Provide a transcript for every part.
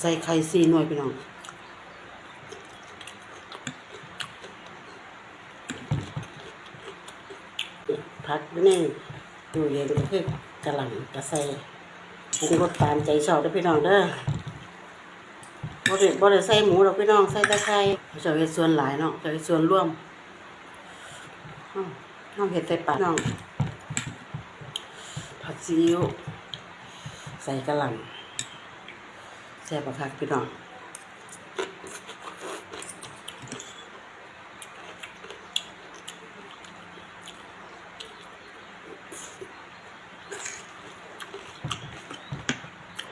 ใส่ไข่ซีหน่วยพี่น้องพักนี่ตู้เย็นก็คือกระหล่ำกระใส่ปรุงรสตามใจชอบเด้พี่น้องเด้อบ่ได้บ่ได้ใส่หมูดอกพี่น้องใส่ต่ไข่เจ้าเฮ็ดส่วนหลายเนาะเจ้าเฮ็ดส่วนร่วมเฮาเฮาเฮ็ดใส่ปากน้องผัดซีอิ๊วใส่กระหล่ำ ซ่บคักพี่น้อง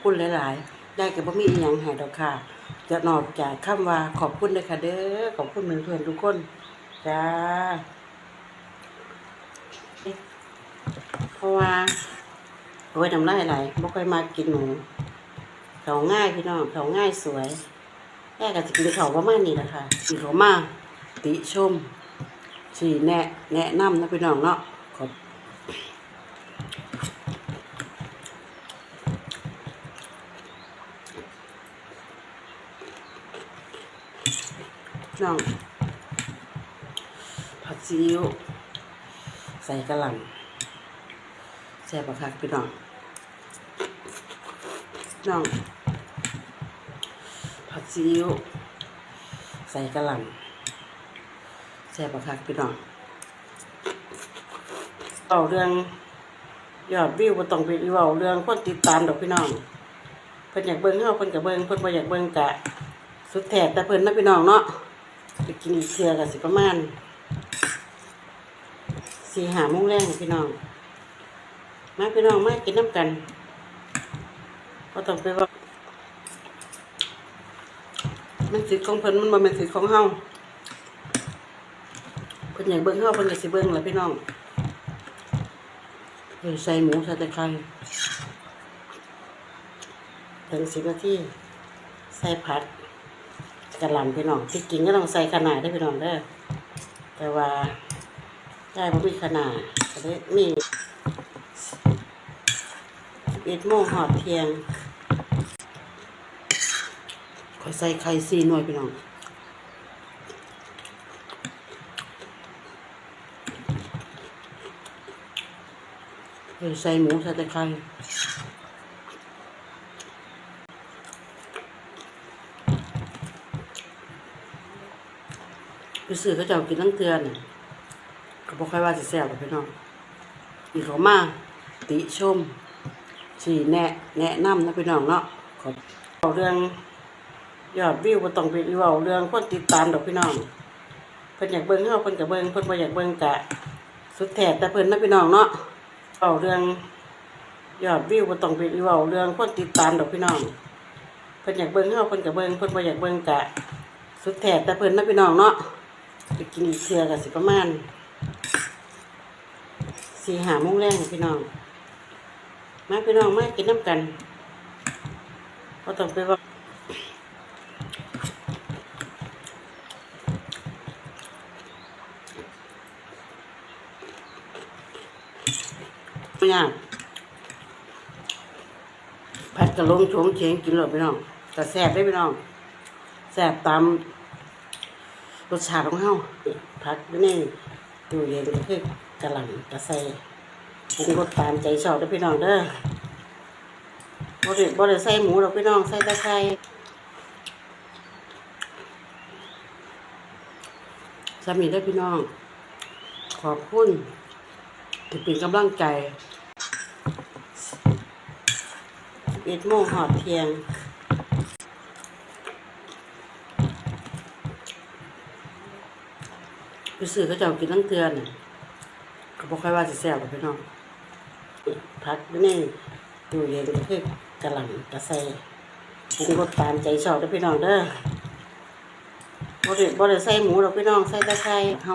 คุณหลาย ๆ ได้กับบ่มีอีหยังให้ดอกค่ะ จะนอกจากคำว่าขอบคุณเลยค่ะเด้อ ขอบคุณเพื่อนๆทุกคน จ้า เพราะว่าไว้ทำไรอะไรบ่ค่อยมากินหนู เขาง่ายพี่น้องเขาง่ายสวยแม่ก็จะกินเขาประมาณนี้แหละค่ะกินเขามาติชมสี่แนะแนะนำนะพี่น้องเนาะขอบน้องผัดซีอิ๊วใส่กระหล่ำแซ่บปะคักพี่น้องน้อง ซีอิ๊วใส่กระหล่ำแซ่บปะคักพี่น้องเบาเรื่องยอดวิวบ่ต้องไปเว้าเรื่องคนติดตามดอกพี่น้องเพิ่นอยากเบิ่งเฮาเพิ่นก็เบิ่งเพิ่นบ่อยากเบิ่งกะ สุดแท้แต่เพิ่นนะพี่น้องเนาะไปกินอีกเทื่อก็สิประมาณสี่หาโมงแรงพี่น้อง มาพี่น้องมากินน้ำกันก็ต้องไปว่า มันสิทธิ์ของเพิ่นมันบ่แม่นสิทธิ์ของเฮาเพิ่นอยากเบิ่งเฮาเพิ่นก็สิเบิ่งล่ะพี่น้องเฮ้ยใส่หมูใส่ตะไคร้ถึงสิบนาทีใส่ผัดกระหล่ำพี่น้องที่กินก็ต้องใส่ขนาดได้พี่น้องเด้อแต่ว่าได้บ่มีขนาดก็ได้มีเอ็ดโมงหอดเทียง ใส่ไข่ซีหน่วยพี่น้องเลยใส่หมูใส่ตะไคร้ไปซื้อเขาจ้ากินตั้งเตือนก็บอกใครว่าสิแซ่บหรอกพี่น้องอีกเขามาติชมสี่แนะแนะนำนะพี่น้องเนาะขอบอาเรื่อง ยอดวิวบ่ต้องไปเว้าเรื่องคนติดตามดอกพี่น้องเพิ่นอยากเบิ่งเฮาเพิ่นก็เบิ่งเพิ่นบ่อยากเบิ่งกะสุดแท้แต่เพิ่นนะพี่น้องเนาะเอาเรื่องยอดวิวบ่ต้องไปเว้าเรื่องคนติดตามดอกพี่น้องเพิ่นอยากเบิ่งเฮาเพิ่นก็เบิ่งเพิ่นบ่อยากเบิ่งกะสุดแท้แต่เพิ่นนะพี่น้องเนาะไปกินอีกเทื่อก็สิประมาณสี่หาโมงแรงพี่น้องมาพี่น้องมากินน้ำกันก็ต้องไปว่า ไม่ยากผัดกระลงโฉงเฉงกินหรอพี่น้องแต่แซ่บได้พี่น้องแซ่บตามรสชาติของเฮาผัดอยู่นี่ตู้เย็นก็คือกระหล่ำกระใส่ปรุงรสตามใจชอบได้พี่น้องเด้อบ่ได้บ่ได้ใส่หมูดอกพี่น้องใส่ต่ไข่สามีได้พี่น้อง ขอบคุณ ที่เป็นกำลังใจเอ็ดโมงหอดเทียงไปซื้อเขาเจ้ากินตั้งเตือนก็บอกใครว่าสิแซ่บหรอกพี่น้องพักนี่ตู้เย็นก็คือกระหล่ำกระใส่ปรุงรสตามใจชอบได้อพี่น้องเด้อบ่ได้บ่ได้ใส่หมูดอกพี่น้องใส่ต่ไข่เฮา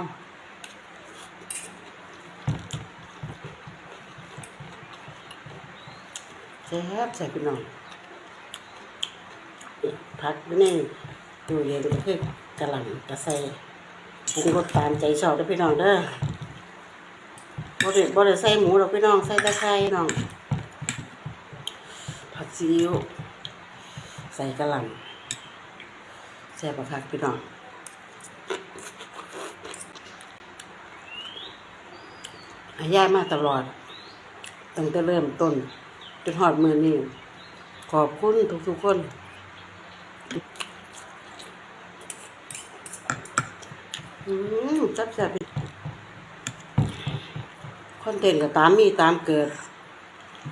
แซ่บใส่พี่น้องพักอยู่นี่ตู้เย็นก็คือกระหล่ำกระใส่ปรุงรสตามใจชอบได้อพี่น้องเด้อบ่ได้บ่ได้ใส่หมูดอกพี่น้องใส่ต่ไข่น้องผัดซีอิ๊วใส่กระหล่ำแซ่บบักคักพี่น้องอาย่ามาตลอดตั้งแต่เริ่มต้น จนหอดมือนี้ขอบคุณทุกๆคนอืมจับจับคอนเทนต์ก็ตามมีตามเกิด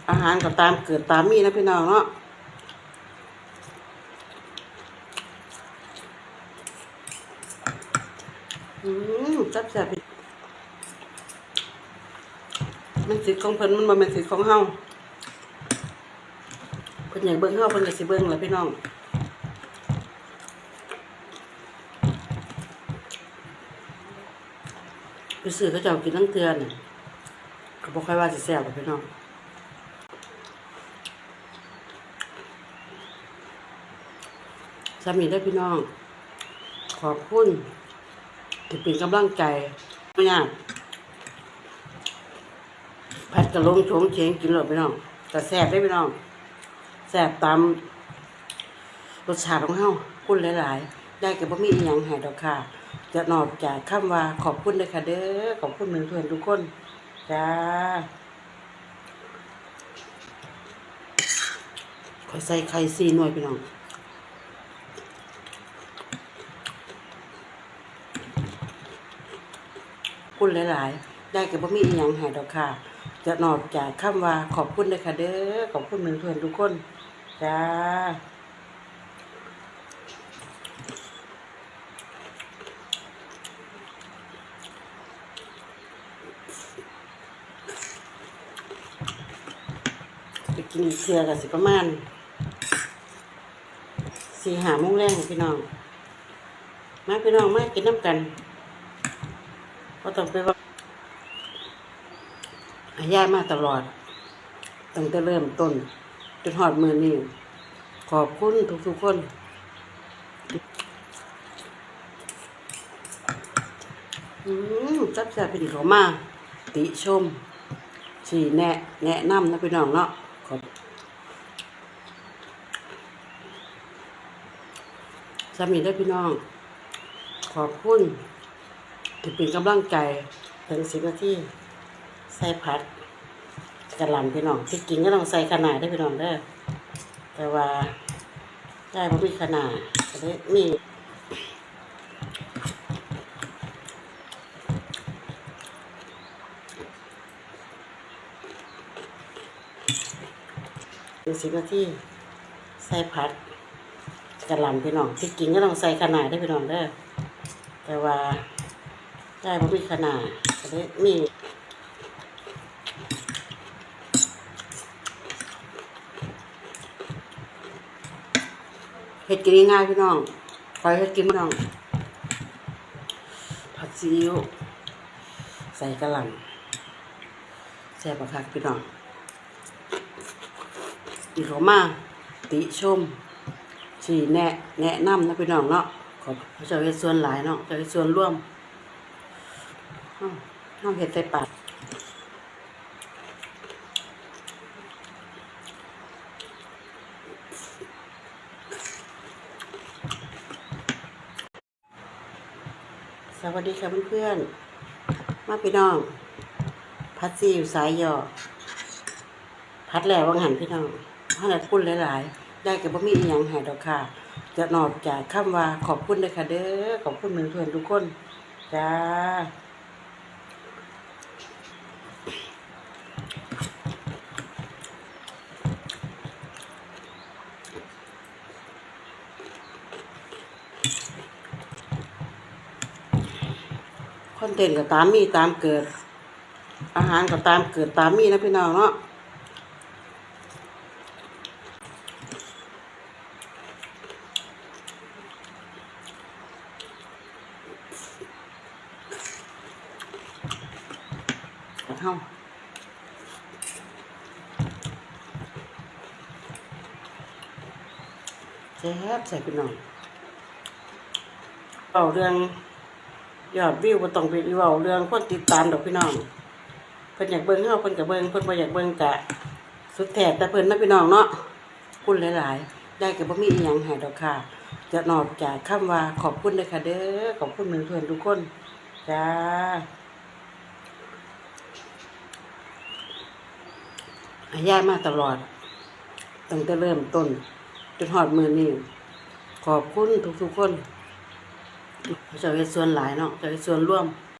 อาหารก็ตามเกิดตามมีนะพี่น้องเนาะอืมจับจับมันสิของเพิ่นมันบ่แม่นสิของเฮา อยากเบิ่งเฮาเพิ่นก็สิเบิ่งแหละพี่น้องไปซื้อเขาเจ้ากินทั้งเทือนก็บอกใครว่าสิแซ่บหรอพี่น้องสามีได้พี่น้อง ขอบคุณที่เป็นกำลังใจไม่ยากผัดกระลงโฉงเฉงกินหรอพี่น้องแต่แซ่บได้พี่น้อง แซ่บตามรสชาติของเฮาคุณหลาย ๆ ได้กับ่มีอีหยังให้ดอกค่ะ จะนอกจากคำว่าขอบคุณเลยค่ะเด้อขอบคุณเพื่อนๆทุกคนจ้าขอใส่ไข่ซีหน่วยพี่น้องคุณหลาย ๆ ได้กับ่มีอีหยังให้ดอกค่ะ จะนอกจากคำว่าขอบคุณเลยค่ะเด้อขอบคุณเพื่อนๆทุกคน จ้าไปกินเครือกันสิประมาณสี่หาโมงแรงค่พี่น้อง มาพี่น้องมากินน้ำกันก็ต้องไปว่าอาย่ามาตลอดตั้งแต่เริ่มต้น จนหอดมือนี้ขอบคุณทุกๆคนอืมจับจับเป็นเขามาติชมสี่แนะ แนะนำนะพี่น้องเนาะขอบสามีได้พี่น้อง ขอบคุณที่เป็นกำลังใจถึงสิบนาทีใส่ผัด กระหล่ำพี่น้องที่กินก็ต้องใส่ขนาดได้พี่น้องเด้อแต่ว่าได้บ่มีขนาดก็ได้มีถึงสิบนาทีใส่ผัดกระหล่ำพี่น้องที่กินก็ต้องใส่ขนาดได้พี่น้องเด้อแต่ว่าได้บ่มีขนาดก็ได้มี ดกินง่ายๆพี่น้องคอยเฮ็ดกินพี่น้อง ผัดซีอิ๊วใส่กระหล่ำแซ่บปะคักพี่น้องอีกเขามาติชมสีแนะแนะนำนะพี่น้องเนาะขอเขาจะเฮ็ดส่วนหลายเนาะจะเฮ็ดส่วนร่วมเอ้าเฮาเฮ็ดใส่ปาก สวัสดีค่ะเพื่อนๆ มาพี่น้อง พัดซีอยู่สายหยอพัดแล้ววังหันพี่น้องพัดแล้วพุ่นหลายๆ ได้กับบ่มีอีหยังให้ดอกค่ะ จะนอกจากคำว่าขอบคุณเลยค่ะเด้อ ขอบคุณเพื่อนๆทุกคน จ้า เทนต์ก็ตามมีตามเกิด อาหารก็ตามเกิดตามมีนะพี่น้องเนาะเฮาแซ่บใส่พี่น้องเบาเรื่อง ยอดวิวบ่ต้องไปเว้าเรื่องคนติดตามดอกพี่น้องเพิ่นอยากเบิ่งเฮาเพิ่นก็เบิ่งเพิ่นบ่อยากเบิ่งกะสุดแท้แต่เพิ่นนะพี่น้องเนาะคุณหลายๆได้ก็บ่มีอีหยังให้ดอกค่ะ จะนอกจากคำว่าขอบคุณเด้อค่ะเด้อขอบคุณเพื่อนๆทุกคนจ้าให้ย่ายมาตลอด ตั้งแต่เริ่มต้นจนฮอดมือนี้ขอบคุณทุกๆคน เจะเฮ็ดส่วนหลายเนาะจะเฮ็ดส่วนร่วม